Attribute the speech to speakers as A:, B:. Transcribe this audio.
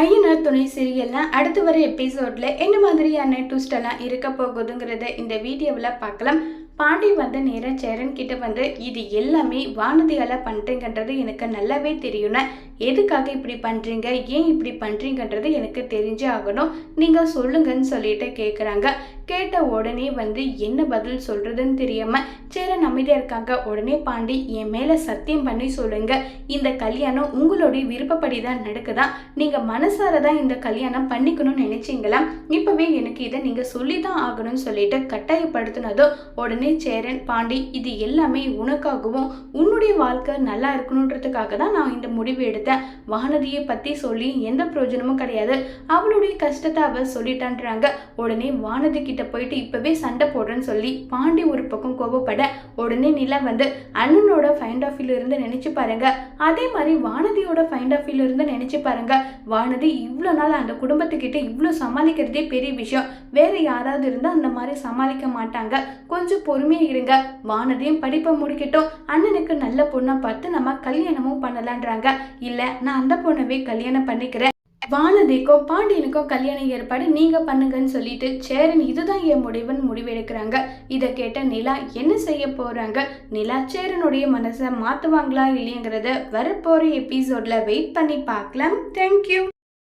A: ஐயனார் துணை சீரியல்லாம் அடுத்து வர எபிசோடில் என்ன மாதிரியான ட்விஸ்ட் எல்லாம் இருக்க போகுதுங்கிறத இந்த வீடியோவில் பார்க்கலாம். பாண்டி வந்து நேராக சேரன் கிட்ட வந்து இது எல்லாமே வானதியால் பண்ணிட்டேங்கன்றது எனக்கு நல்லாவே தெரியும்னா எதுக்காக இப்படி பண்ணுறீங்க ஏன் இப்படி பண்ணுறீங்கன்றது எனக்கு தெரிஞ்சே ஆகணும். நீங்கள் சொல்லுங்கன்னு சொல்லிட்டு கேட்குறாங்க கேட்ட உடனே வந்து என்ன பதில் சொல்கிறதுன்னு தெரியாமல் சேரன் அமைதியாக இருக்காங்க. உடனே பாண்டி என் மேலே சத்தியம் பண்ணி சொல்லுங்க. இந்த கல்யாணம் உங்களுடைய விருப்பப்படி தான் நடக்குதா? நீங்கள் மனசார தான் இந்த கல்யாணம் பண்ணிக்கணும்னு நினச்சிங்களா? இப்போவே எனக்கு இதை நீங்கள் சொல்லி தான் ஆகணும்னு சொல்லிட்டு கட்டாயப்படுத்தினதும் உடனே சேரன் பாண்டி இது எல்லாமே உனக்காகவும் உன்னுடைய வாழ்க்கை நல்லா இருக்கணுன்றதுக்காக தான் நான் இந்த முடிவு எடுத்தேன். வானதியை பற்றி சொல்லி எந்த பிரயோஜனமும் கிடையாது. அவளுடைய கஷ்டத்தை அவள் சொல்லிட்டான்றாங்க. உடனே வானதி கிட்ட போயிட்டு இப்பவே சண்டை போடுறேன்னு சொல்லி பாண்டி ஒரு பக்கம் கோபப்பட உடனே நிலா வந்து அண்ணனோட ஃபைண்ட் ஆஃபில் இருந்து நினச்சி பாருங்க. அதே மாதிரி வானதியோட ஃபைண்ட் ஆஃபில் இருந்து நினச்சி பாருங்க. வானதி இவ்வளோ நாள் அந்த குடும்பத்துக்கிட்ட இவ்வளோ சமாளிக்கிறதே பெரிய விஷயம். வேற யாராவது இருந்தால் அந்த மாதிரி சமாளிக்க மாட்டாங்க. கொஞ்சம் பொறுமையாக இருங்க. வானதியும் படிப்பை முடிக்கட்டும். அண்ணனுக்கு நல்ல பொண்ணை பார்த்து நம்ம கல்யாணமும் பண்ணலான்றாங்க. இல்ல நான் அந்த பொண்ணவே கல்யாணம் பண்ணிக்கிறேன். வானதிக்கும் பாண்டியனுக்கும் கல்யாண ஏற்பாடு நீங்க பண்ணுங்கன்னு சொல்லிட்டு சேரன் இதுதான் என் முடிவுன்னு முடிவெடுக்கிறாங்க. இதை கேட்ட நிலா என்ன செய்ய போறாங்க? நிலா சேரனுடைய மனசை மாத்துவாங்களா இல்லைங்கிறத வரப்போற எபிசோட்ல வெயிட் பண்ணி பார்க்கலாம். தேங்க்யூ